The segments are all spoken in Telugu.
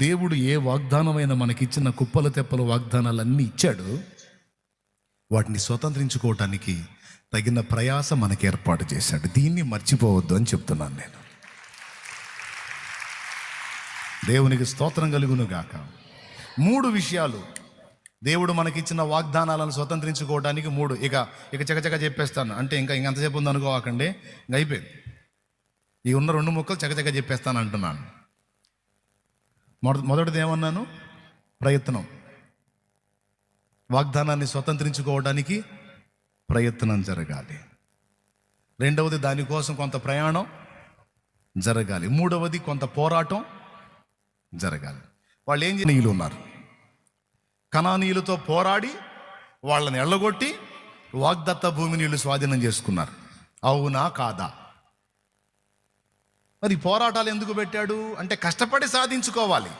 దేవుడు ఏ వాగ్దానమైన మనకిచ్చిన కుప్పల తెప్పల వాగ్దానాలన్నీ ఇచ్చాడు. వాటిని స్వతంత్రించుకోవటానికి తగిన ప్రయాస మనకి ఏర్పాటు చేశాడు. దీన్ని మర్చిపోవద్దు అని చెప్తున్నాను నేను. దేవునికి స్తోత్రం కలుగును గాక మూడు విషయాలు. దేవుడు మనకిచ్చిన వాగ్దానాలను స్వతంత్రించుకోవడానికి మూడు. ఇక ఇక చకచక చెప్పేస్తాను. అంటే ఇంకా ఇంకంతసేపు ఉంది అనుకోవాకండి ఇంక అయిపోయింది. ఈ ఉన్న రెండు ముక్కలు చకచక చెప్పేస్తాను అంటున్నాను. మొదటి మొదటిది ఏమన్నాను ప్రయత్నం. వాగ్దానాన్ని స్వతంత్రించుకోవడానికి ప్రయత్నం జరగాలి. రెండవది దానికోసం కొంత ప్రయాణం జరగాలి. మూడవది కొంత పోరాటం జరగాలి. వాళ్ళు ఏం నీళ్ళు ఉన్నారు. కణానీయులతో పోరాడి వాళ్ళని ఎళ్ళగొట్టి వాగ్దత్త భూమిని వీళ్ళు స్వాధీనం చేసుకున్నారు. అవునా కాదా? మరి పోరాటాలు ఎందుకు పెట్టాడు? అంటే కష్టపడి సాధించుకోవాలి.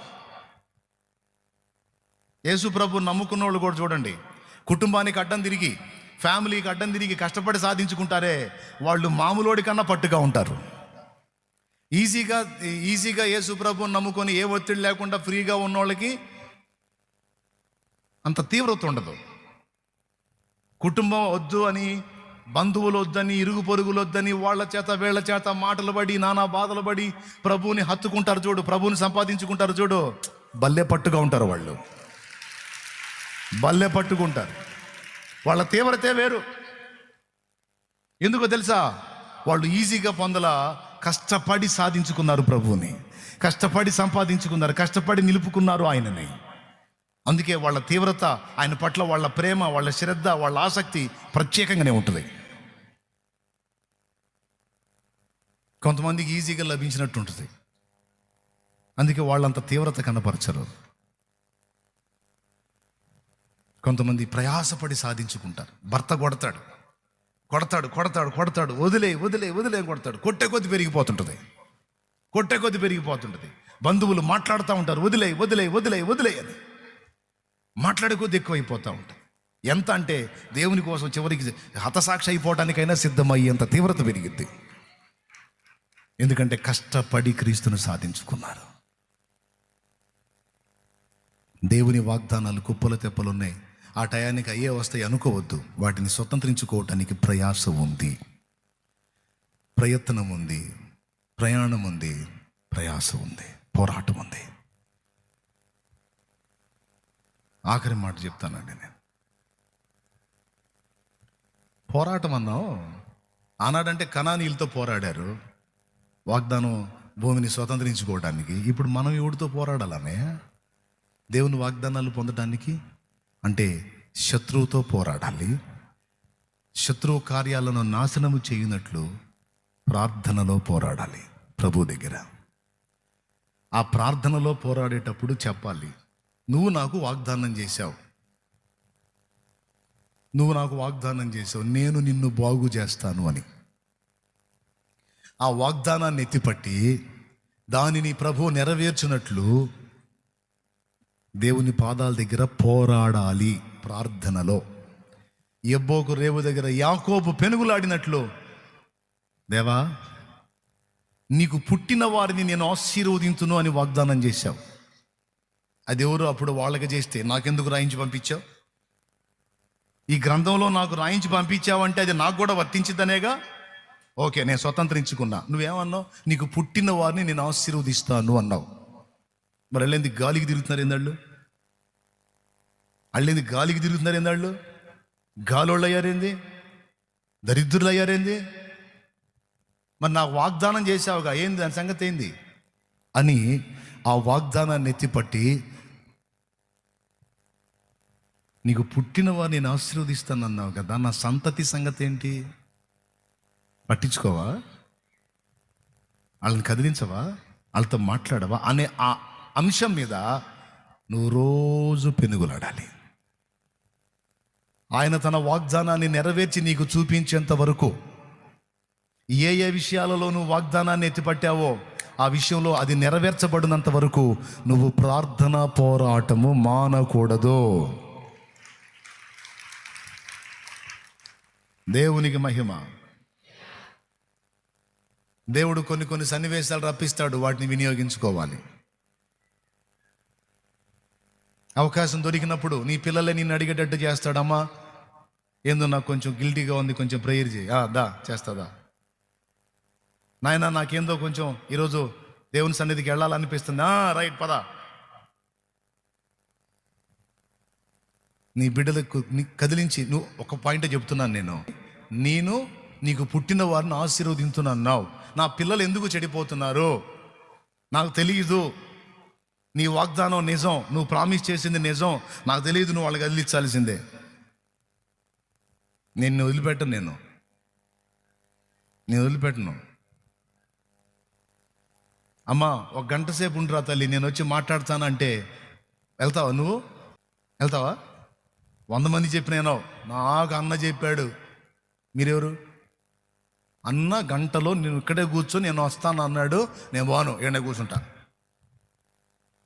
యేసు ప్రభు నమ్ముకున్న వాళ్ళు కూడా చూడండి. కుటుంబానికి అడ్డం తిరిగి ఫ్యామిలీకి అడ్డం తిరిగి కష్టపడి సాధించుకుంటారే వాళ్ళు మామూలోడి కన్నా పట్టుగా ఉంటారు. ఈజీగా ఈజీగా యేసు ప్రభుని నమ్ముకొని ఏ ఒత్తిడి లేకుండా ఫ్రీగా ఉన్న వాళ్ళకి అంత తీవ్రత ఉండదు. కుటుంబం వద్దు అని బంధువులు వద్దని ఇరుగు పొరుగులు వద్దని వాళ్ళ చేత వీళ్ళ చేత మాటలు పడి నానా బాధలు పడి ప్రభువుని హత్తుకుంటారు చూడు ప్రభువుని సంపాదించుకుంటారు చూడు. బల్లె పట్టుగా ఉంటారు వాళ్ళు. బల్లె పట్టుకుంటారు వాళ్ళ తీవ్రతే వేరు. ఎందుకో తెలుసా? వాళ్ళు ఈజీగా పొందల కష్టపడి సాధించుకున్నారు ప్రభువుని. కష్టపడి సంపాదించుకున్నారు కష్టపడి నిలుపుకున్నారు ఆయనని. అందుకే వాళ్ళ తీవ్రత ఆయన పట్ల వాళ్ళ ప్రేమ వాళ్ళ శ్రద్ధ వాళ్ళ ఆసక్తి ప్రత్యేకంగానే ఉంటుంది. కొంతమందికి ఈజీగా లభించినట్టు ఉంటుంది. అందుకే వాళ్ళంత తీవ్రత కనపరచరు. కొంతమంది ప్రయాసపడి సాధించుకుంటారు. భర్త కొడతాడు. కొడతాడు కొడతాడు కొడతాడు. వదిలే వదిలే వదిలే కొడతాడు. కొట్టే కొద్ది పెరిగిపోతుంటుంది. కొట్టే కొద్ది పెరిగిపోతుంటుంది. బంధువులు మాట్లాడుతూ ఉంటారు. వదిలే వదిలే వదిలే వదిలే అని. మాట్లాడే కొద్ది ఎక్కువైపోతూ ఉంటాయి. ఎంత అంటే దేవుని కోసం చివరికి హతసాక్షి అయిపోవడానికైనా సిద్ధమయ్యేంత తీవ్రత పెరిగిద్ది. ఎందుకంటే కష్టపడి క్రీస్తును సాధించుకున్నారు. దేవుని వాగ్దానాలు కుప్పల తెప్పలున్నాయి. ఆ టయానికి అయ్యే వస్తాయి అనుకోవద్దు. వాటిని స్వతంత్రించుకోవటానికి ప్రయాస ఉంది. ప్రయత్నం ఉంది. ప్రయాణం ఉంది. ప్రయాస ఉంది. పోరాటం ఉంది. ఆఖరి మాట చెప్తానండి నేను. పోరాటం అన్నావు? ఆనాడంటే కణానీలతో పోరాడారు. వాగ్దానం భూమిని స్వతంత్రించుకోవడానికి ఇప్పుడు మనం ఎవడితో పోరాడాలనే? దేవుని వాగ్దానాలు పొందడానికి అంటే శత్రువుతో పోరాడాలి. శత్రువు కార్యాలను నాశనము చేయనట్లు ప్రార్థనలో పోరాడాలి. ప్రభు దగ్గర. ఆ ప్రార్థనలో పోరాడేటప్పుడు చెప్పాలి నువ్వు నాకు వాగ్దానం చేశావు. నువ్వు నాకు వాగ్దానం చేసావు నేను నిన్ను బాగు చేస్తాను అని. ఆ వాగ్దానాన్ని ఎత్తిపట్టి దానిని ప్రభు నెరవేర్చినట్లు దేవుని పాదాల దగ్గర పోరాడాలి ప్రార్థనలో. ఎబ్బోకు రేవు దగ్గర యాకోబు పెనుగులాడినట్లు దేవా నీకు పుట్టిన వారిని నేను ఆశీర్వదించును అని వాగ్దానం చేశావు. అది ఎవరు అప్పుడు వాళ్ళకి చేస్తే నాకెందుకు రాయించి పంపించావు? ఈ గ్రంథంలో నాకు రాయించి పంపించావంటే అది నాకు కూడా వర్తించిద్దనేగా? ఓకే నేను స్వతంత్రించుకున్నా. నువ్వేమన్నావు? నీకు పుట్టిన వారిని నేను ఆశీర్వదిస్తాను అన్నావు. మరి వెళ్ళేంది గాలికి తిరుగుతున్నారు ఏందాళ్ళు? అళ్ళేంది గాలికి తిరుగుతున్నారు ఏందాళ్ళు? గాలోళ్ళు అయ్యారేంది దరిద్రులు అయ్యారేంది మరి నాకు వాగ్దానం చేసావుగా ఏంది దాని సంగతి ఏంది? అని ఆ వాగ్దానాన్ని ఎత్తిపట్టి నీకు పుట్టిన వారిని నేను ఆశీర్వదిస్తాను అన్నావు కదా నా సంతతి సంగతి ఏంటి? పట్టించుకోవా? వాళ్ళని కదిలించవా? వాళ్ళతో మాట్లాడవా? అనే ఆ అంశం మీద నువ్వు రోజు పెనుగులాడాలి. ఆయన తన వాగ్దానాన్ని నెరవేర్చి నీకు చూపించేంత వరకు ఏ ఏ విషయాలలో నువ్వు వాగ్దానాన్ని ఎత్తిపట్టావో ఆ విషయంలో అది నెరవేర్చబడినంత వరకు నువ్వు ప్రార్థన పోరాటము మానకూడదు. దేవునికి మహిమ. దేవుడు కొన్ని కొన్ని సన్నివేశాలు రప్పిస్తాడు వాటిని వినియోగించుకోవాలి. అవకాశం దొరికినప్పుడు నీ పిల్లలే నిన్ను అడిగేటట్టు చేస్తాడమ్మా ఏందో నాకు కొంచెం గిల్టీగా ఉంది కొంచెం ప్రేయర్ చేయి. దా చేస్తాదా? నాయన నాకేందో కొంచెం ఈరోజు దేవుని సన్నిధికి వెళ్ళాలనిపిస్తుంది. ఆ, రైట్ పద. నీ బిడ్డలకు నీ కదిలించి నువ్వు ఒక పాయింట్ చెప్తున్నాను నేను. నేను నీకు పుట్టిన వారిని ఆశీర్వదించునన్నావు నా పిల్లలు ఎందుకు చెడిపోతున్నారు? నాకు తెలియదు నీ వాగ్దానం నిజం. నువ్వు ప్రామిస్ చేసింది నిజం. నాకు తెలియదు నువ్వు వాళ్ళకి వదిలించాల్సిందే నిన్ను వదిలిపెట్టను నేను. నేను వదిలిపెట్టను. అమ్మా ఒక గంట సేపు ఉండరా తల్లి నేను వచ్చి మాట్లాడతానంటే వెళ్తావా నువ్వు? వెళ్తావా? వంద మంది చెప్పినేనో నాకు అన్న చెప్పాడు. మీరెవరు? అన్న గంటలో నేను ఇక్కడే కూర్చొని నేను వస్తాను అన్నాడు నేను బాను ఈడనే కూర్చుంటా.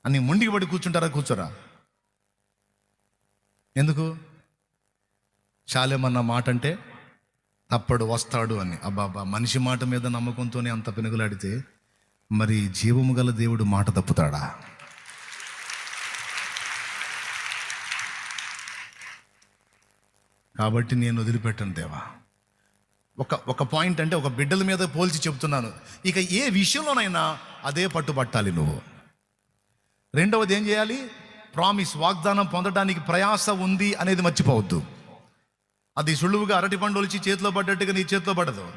అని ముండికి పడి కూర్చుంటారా కూర్చోరా? ఎందుకు? చాలేమన్న మాట అంటే తప్పడు వస్తాడు అని. అబ్బాబా మనిషి మాట మీద నమ్మకంతోనే అంత పెనుగులాడితే మరి జీవము గల దేవుడు మాట తప్పుతాడా? కాబట్టి నేను వదిలిపెట్టను దేవా. ఒక ఒక పాయింట్ అంటే ఒక బిడ్డల మీద పోల్చి చెప్తున్నాను ఇక ఏ విషయంలోనైనా అదే పట్టుబట్టాలి నువ్వు. రెండవది ఏం చేయాలి? ప్రామిస్ వాగ్దానం పొందడానికి ప్రయాస ఉంది అనేది మర్చిపోవద్దు. అది సులువుగా అరటి పండు చేతిలో పడ్డట్టుగా నీ చేతిలో పడదు.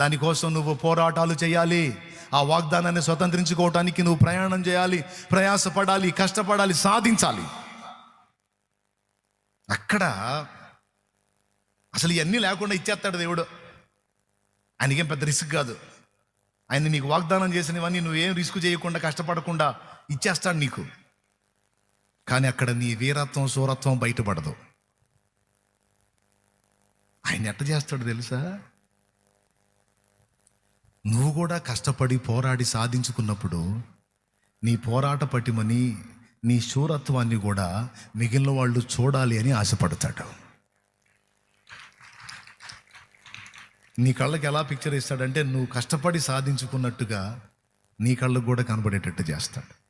దానికోసం నువ్వు పోరాటాలు చేయాలి. ఆ వాగ్దానాన్ని స్వతంత్రించుకోవటానికి నువ్వు ప్రయాణం చేయాలి. ప్రయాసపడాలి కష్టపడాలి సాధించాలి. అక్కడ అసలు ఇవన్నీ లేకుండా ఇచ్చేస్తాడు దేవుడు. ఆయనకేం పెద్ద రిస్క్ కాదు. ఆయన నీకు వాగ్దానం చేసినవన్నీ నువ్వేం రిస్క్ చేయకుండా కష్టపడకుండా ఇచ్చేస్తాడు నీకు. కానీ అక్కడ నీ వీరత్వం సూరత్వం బయటపడదు. ఆయన ఎట్ట చేస్తాడు తెలుసా? నువ్వు కూడా కష్టపడి పోరాడి సాధించుకున్నప్పుడు నీ పోరాట పటిమని నీ శూరత్వాన్ని కూడా మిగిలిన వాళ్ళు చూడాలి అని ఆశపడతాడు. నీ కళ్ళకి ఎలా పిక్చర్ ఇస్తాడంటే నువ్వు కష్టపడి సాధించుకున్నట్టుగా నీ కళ్ళకు కూడా కనబడేటట్టు చేస్తాడు.